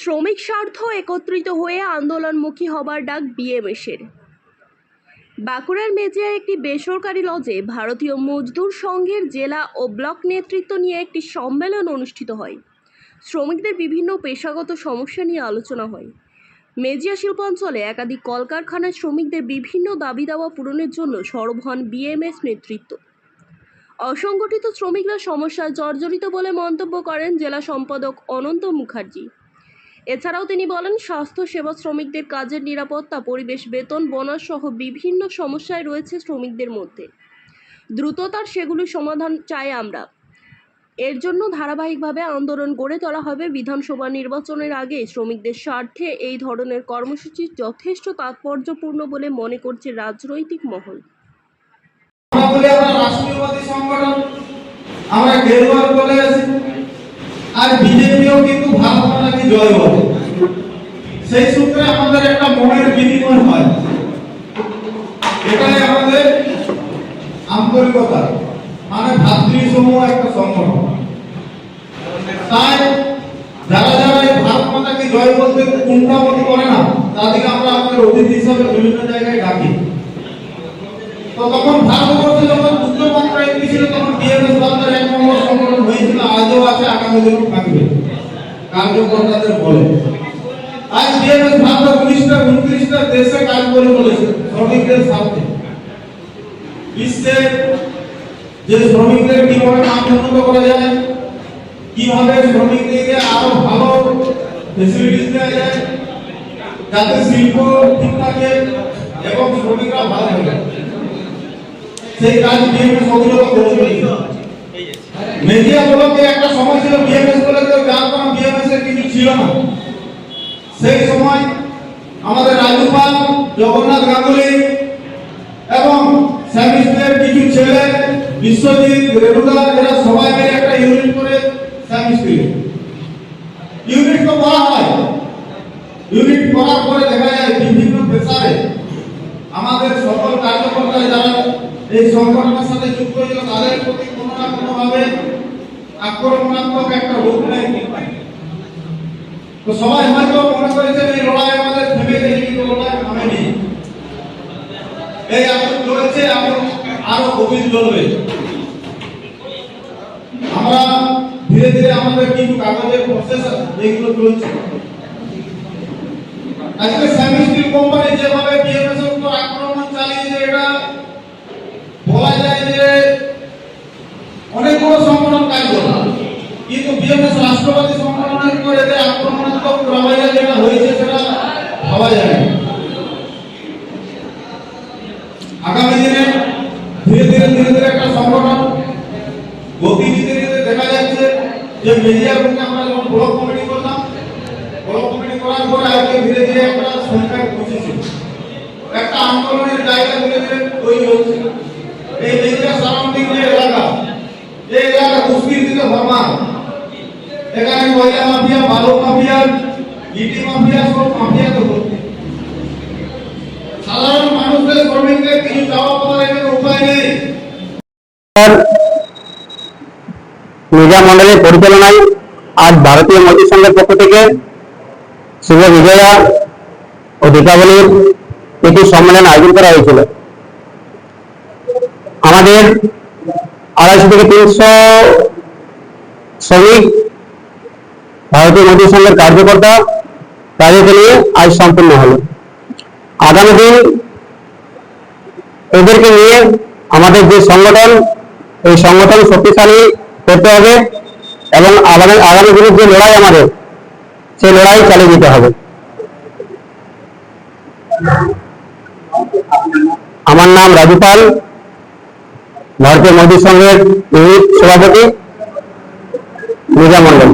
শ্রমিক স্বার্থ একত্রিত হয়ে আন্দোলনমুখী হবার ডাক বিএমএসের। বাঁকুড়ার মেজিয়ায় একটি বেসরকারি লজে ভারতীয় মজদুর সংঘের জেলা ও ব্লক নেতৃত্ব নিয়ে একটি সম্মেলন অনুষ্ঠিত হয়। শ্রমিকদের বিভিন্ন পেশাগত সমস্যা নিয়ে আলোচনা হয়। মেজিয়া শিল্পাঞ্চলে একাধিক কলকারখানায় শ্রমিকদের বিভিন্ন দাবি দাওয়া পূরণের জন্য সরব হন বিএমএস নেতৃত্ব। অসংগঠিত শ্রমিকরা সমস্যায় জর্জরিত বলে মন্তব্য করেন জেলা সম্পাদক অনন্ত মুখার্জি। এছাড়াও তিনি বলেন, স্বাস্থ্য সেবা শ্রমিকদের কাজের নিরাপত্তা, পরিবেশ বেতন, বোনাস সহ বিভিন্ন সমস্যায় রয়েছে শ্রমিকদের মধ্যে। দ্রুততার সেগুলি সমাধান চাই আমরা। এর জন্য ধারাবাহিকভাবে আন্দোলন গড়ে তোলা হবে। বিধানসভা নির্বাচনের আগে শ্রমিকদের স্বার্থে এই ধরনের কর্মসূচি যথেষ্ট তাৎপর্যপূর্ণ বলে মনে করছে রাজনৈতিক মহল। আমরা বলে আছি। আর বিজেপিও কিন্তু ভারত মাতাকে জয় বলে সেই সূত্রে আমাদের একটা মনের বিনিময় হয়। এটাই আমাদের আন্তরিকতা মানে ভাতৃসমূহ একটা সংগঠন। তাই যারা যারা এই ভারত মাতাকে জয় বলতে কুণ্ঠাবোধ করে না, তাদেরকে আমরা আমাদের অতিথি হিসাবে বিভিন্ন জায়গায় ডাকি। তো তখন ভারতবর্ষে যখন যুদ্ধ মাত্রা এমপি ছিল তখন বিএমএস বাংলার এক নম্বর সংগঠন হয়েছিল আজও আছে আগামী দিনেও থাকবে কার্যকর্তাদের বলে। আজ বিএমএস ভারত উনিশটা উনত্রিশটা দেশে কাজ করে বলেছে শ্রমিকদের স্বার্থে। বিশ্বে যে শ্রমিকদের কীভাবে উন্নত করা যায় কীভাবে শ্রমিকদেরকে আরও ভালো ফেসিলিটিস দেওয়া যায় যাতে শিল্প ঠিক থাকে এবং শ্রমিকরা ভালো থাকে। সেই কাজ বিএমএস অভিযোগ করেছিল মেজিয়া ব্লকে একটা সময় ছিল বিএমএস বলে কেউ জানতো না বিএমএস এর কিছু ছিল না সেই সময় আমাদের রাজুপাল জগন্নাথ এবং স্যামিস্টের কিছু ছেলে, বিশ্বজিৎ রেগুলার এরা সবাই মিলে একটা ইউনিট করে স্যামিস্ট্রি ইউনিট তো করা হয়। ইউনিট করার পরে দেখা যায় বিভিন্ন পেশারে আমাদের সকল কার্যকর্তা যারা এই সংগঠনের সাথে যুক্ত হয়েছিল তাদের প্রতি কোনো না কোনো ভাবে আক্রমণাত্মক একটা রূপ নেয় তো সবাই হয়তো মনে করেছেন, এই লড়াই আমাদের থেমে গেছে কিন্তু লড়াই থামেনি। এই আগুন চলেছে আগুন আরও গভীর জ্বলবে আমরা ধীরে ধীরে আমাদের কিছু কাগজের প্রসেস যেগুলো চলছে। আজকে স্যামি স্টিল কোম্পানি যেভাবে বিএমএস এর উপর আক্রমণ চালিয়েছে, এটা বলা যায় যে অনেক বড় সংগঠন কাজ করে কিন্তু বিএমএস রাষ্ট্রবাদী সংগঠনের উপর এদের আক্রমণাত্মক প্রবাহে যেটা হয়েছে, সেটা ভাবা যায় না। আগামী দিনে ধীরে ধীরে ধীরে ধীরে একটা সংগঠন গতি নিতে নিতে দেখা যাচ্ছে যে মধ্যে আমরা যখন ব্লক কমিটি করলাম ব্লক কমিটি করার পরে আজকে ধীরে ধীরে একটা সংখ্যায় পৌঁছেছে একটা আন্দোলনের জায়গা ধীরে ধীরে তৈরি হচ্ছে। এই মেজিয়া সারাউন্ডিং যে এলাকা এই এলাকা দুষ্কৃতিতে ভরমা এখানে মহিলা মাফিয়া বালু মাফিয়া ইটি মাফিয়া, সব মাফিয়াতে ভর্তি মিডিয়া মন্ডলের পরিচালনায় আজ ভারতীয় মজদুর সংঘের পক্ষ থেকে শুভ বিজয়া ও দীপাবলির একটি সম্মেলন আয়োজন করা হয়েছিল। আমাদের আড়াইশো থেকে তিনশো শ্রমিক ভারতীয় মজদুর সংঘের কার্যকর্তা তাদেরকে নিয়ে আজ সম্পূর্ণ হলো। আগামী দিন এদেরকে নিয়ে আমাদের যে সংগঠন, এই সংগঠন শক্তিশালী করতে হবে এবং আগামী আগামী দিনের যে লড়াই আমাদের সেই লড়াই চালিয়ে যেতে হবে। আমার নাম রাজু পাল, ভারতীয় মজদুর সংঘের ইউনিট সভাপতি মির্জা মন্ডল